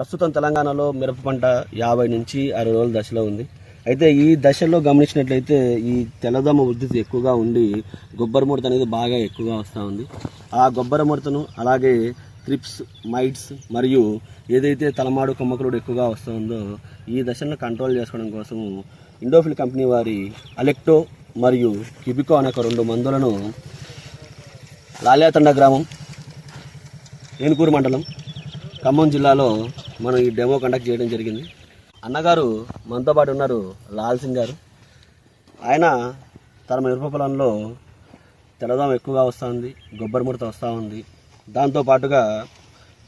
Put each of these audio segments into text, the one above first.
ప్రస్తుతం తెలంగాణలో మిరప పంట యాభై నుంచి అరవై రోజుల దశలో ఉంది. అయితే ఈ దశలో గమనించినట్లయితే ఈ తెల్లదోమ ఉద్ధృతి ఎక్కువగా ఉండి గొబ్బర ముడత అనేది బాగా ఎక్కువగా వస్తూ ఉంది. ఆ గొబ్బర ముడతను అలాగే క్రిప్స్ మైట్స్ మరియు ఏదైతే తలమాడు కొమ్మకులుడు ఎక్కువగా వస్తుందో ఈ దశను కంట్రోల్ చేసుకోవడం కోసం ఇండోఫిల్ కంపెనీ వారి అలెక్టో మరియు కిబికో అనే ఒక రెండు మందులను లాలేతండ గ్రామం ఏనుకూరు మండలం ఖమ్మం జిల్లాలో మనం ఈ డెమో కండక్ట్ చేయడం జరిగింది. అన్నగారు మనతో పాటు ఉన్నారు లాల్ సింగ్ గారు. ఆయన తన మిరప పొలంలో తెల్లదోమ ఎక్కువగా వస్తూ ఉంది గొబ్బరి ముడత వస్తూ ఉంది. దాంతో పాటుగా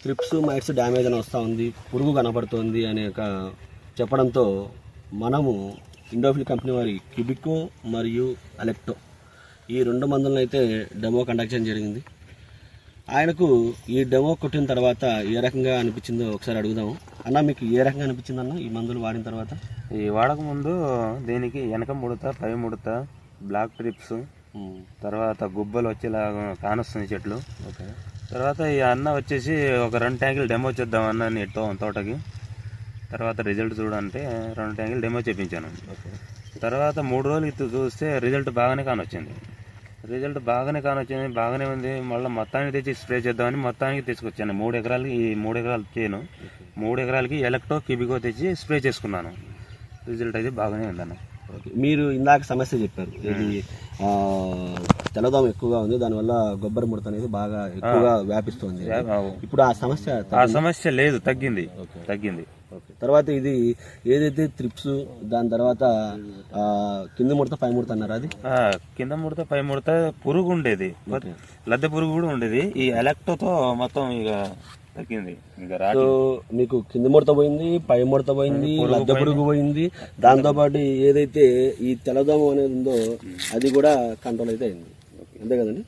త్రిప్స్ మైట్స్ డ్యామేజ్ అని వస్తూ ఉంది పురుగు కనబడుతోంది అనే ఒక చెప్పడంతో మనము ఇండోఫిల్ కంపెనీ వారి క్యూబికో మరియు అలెక్టో ఈ రెండు మందులను అయితే డెమో కండక్షన్ జరిగింది. ఆయనకు ఈ డెమో కొట్టిన తర్వాత ఏ రకంగా అనిపించిందో ఒకసారి అడుగుదాము అన్న మీకు ఏ రకంగా అనిపించింది అన్న ఈ మందులు వాడిన తర్వాత? ఈ వాడక ముందు దీనికి వెనక ముడత పై ముడత బ్లాక్ ట్రిప్స్ తర్వాత గుబ్బలు వచ్చేలాగా కానొస్తుంది చెట్లు. ఓకే. తర్వాత ఈ అన్న వచ్చేసి ఒక రెండు ట్యాంకులు డెమో చేద్దాం అన్న నీ తో- తోటకి. తర్వాత రిజల్ట్ చూడంటే రెండు ట్యాంకులు డెమో చేయించాను ఓకే. తర్వాత మూడు రోజులు చూస్తే రిజల్ట్ బాగానే కానొచ్చింది. రిజల్ట్ బాగానే కానొచ్చింది బాగానే ఉంది. మళ్ళీ మొత్తానికి తెచ్చి స్ప్రే చేద్దామని మొత్తానికి తీసుకొచ్చాను. మూడు ఎకరాలకి ఈ మూడు ఎకరాలు చేయను మూడు ఎకరాలకి ఎలక్ట్రో కిబికో తెచ్చి స్ప్రే చేసుకున్నాను. రిజల్ట్ అయితే బాగానే ఉందన్న. ఓకే. మీరు ఇందాక సమస్య చెప్పారు. ఇది తెల్లదోమ ఎక్కువగా ఉంది. దానివల్ల గొబ్బరి ముడత అనేది బాగా ఎక్కువగా వ్యాపిస్తుంది. ఇప్పుడు ఆ సమస్య ఆ సమస్య లేదు తగ్గింది తగ్గింది. తర్వాత ఇది ఏదైతే త్రిప్స్ దాని తర్వాత కింద ముడత పై ముడత అన్నారు అది? కింద ముడత పై ముడత పురుగు ఉండేది. లద్దె పురుగు కూడా ఉండేది. ఈ ఎలక్ట్రోతో మొత్తం ఇక తగ్గింది. సో మీకు కింద ముడత పోయింది పై ముడత పోయింది లద్దె పురుగు పోయింది. దాంతో పాటు ఏదైతే ఈ తెల్లదోమ అనేది ఉందో అది కూడా కంట్రోల్ అయితే అయింది. అంతే కదండి?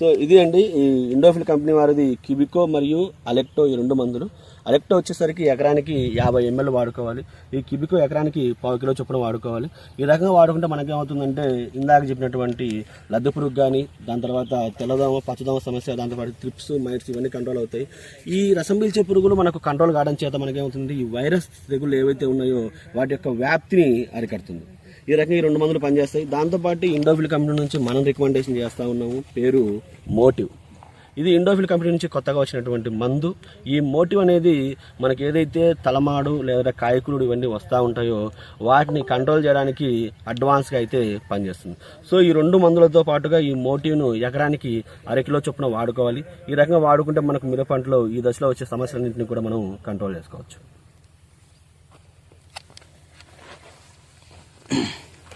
సో ఇది అండి ఈ ఇండోఫిల్ కంపెనీ వారిది క్యూబికో మరియు అలెక్టో ఈ రెండు మందులు. అలెక్టో వచ్చేసరికి ఎకరానికి యాభై ఎంఎల్ వాడుకోవాలి. ఈ క్యూబికో ఎకరానికి పావు కిలో చొప్పున వాడుకోవాలి. ఈ రకంగా వాడుకుంటే మనకేమవుతుందంటే ఇందాక చెప్పినటువంటి లద్దె పురుగు కానీ దాని తర్వాత తెల్లదోమ పచ్చదోమ సమస్య దాంతోపాటు త్రిప్స్ మైట్స్ ఇవన్నీ కంట్రోల్ అవుతాయి. ఈ రసం పీల్చే పురుగులు మనకు కంట్రోల్ కావడం చేత మనకేమవుతుంది? ఈ వైరస్ తెగులు ఏవైతే ఉన్నాయో వాటి యొక్క వ్యాప్తిని అరికడుతుంది. ఈ రకంగా ఈ రెండు మందులు పనిచేస్తాయి. దాంతోపాటు ఇండోఫిల్ కంపెనీ నుంచి మనం రికమెండేషన్ చేస్తూ ఉన్నాము. పేరు మోటివ్. ఇది ఇండోఫిల్ కంపెనీ నుంచి కొత్తగా వచ్చినటువంటి మందు. ఈ మోటివ్ అనేది మనకి ఏదైతే తలమాడు లేదా కాయకులుడు ఇవన్నీ వస్తూ ఉంటాయో వాటిని కంట్రోల్ చేయడానికి అడ్వాన్స్గా అయితే పనిచేస్తుంది. సో ఈ రెండు మందులతో పాటుగా ఈ మోటివ్ను ఎకరానికి అరకిలో చొప్పున వాడుకోవాలి. ఈ రకంగా వాడుకుంటే మనకు మిరప పంటలో ఈ దశలో వచ్చే సమస్యలన్నింటినీ కూడా మనం కంట్రోల్ చేసుకోవచ్చు.